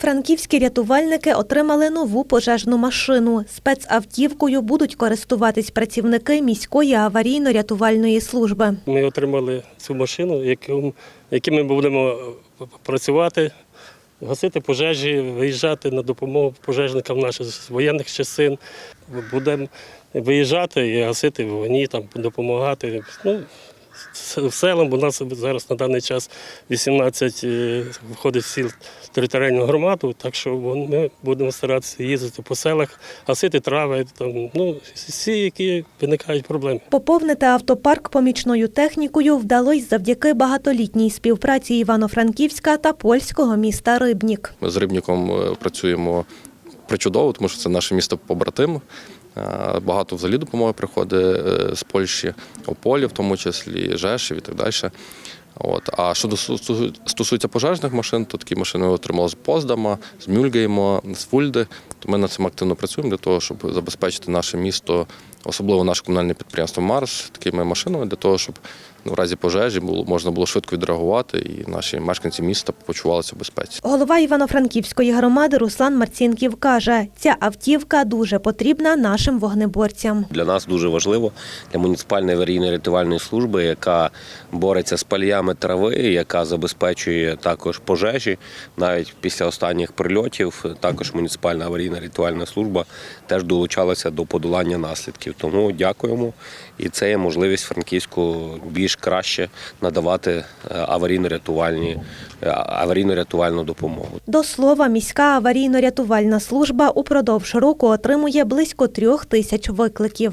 Франківські рятувальники отримали нову пожежну машину. Спецавтівкою будуть користуватись працівники міської аварійно-рятувальної служби. Ми отримали цю машину, яким ми будемо працювати, гасити пожежі, виїжджати на допомогу пожежникам наших воєнних частин. Будемо виїжджати і гасити вогні, там, допомагати. Ну, селам, у нас зараз на даний час 18 е, входить в сіл територіальну громаду, так що ми будемо старатися їздити по селах, гасити трави, там, ну, всі, які виникають проблеми. Поповнити автопарк помічною технікою вдалося завдяки багатолітній співпраці Івано-Франківська та польського міста Рибнік. Ми з Рибніком е, працюємо причудово, тому що це наше місто побратим. Е, Багато взагалі допомоги приходить е, з Польщі, Ополі, в тому числі, Жешів і так далі. От. А що стосується пожежних машин, то такі машини ми отримали з Поздама, з Мюльгеймо, з Фульди. То ми над цим активно працюємо для того, щоб забезпечити наше місто, особливо наше комунальне підприємство Марс, такими машинами, для того, щоб ну, в разі пожежі було, можна було швидко відреагувати і наші мешканці міста почувалися в безпеці. Голова Івано-Франківської громади Руслан Марцінків каже, ця автівка дуже потрібна нашим вогнеборцям. Для нас дуже важливо для муніципальної аварійної рятувальної служби, яка бореться з паліями трави, яка забезпечує також пожежі. Навіть після останніх прильотів також муніципальна аварійна рятувальна служба теж долучалася до подолання наслідків. Тому дякуємо. І це є можливість Франківську більш краще надавати е, аварійно-рятувальні е, аварійно-рятувальну допомогу. До слова, міська аварійно-рятувальна служба упродовж року отримує близько трьох тисяч викликів.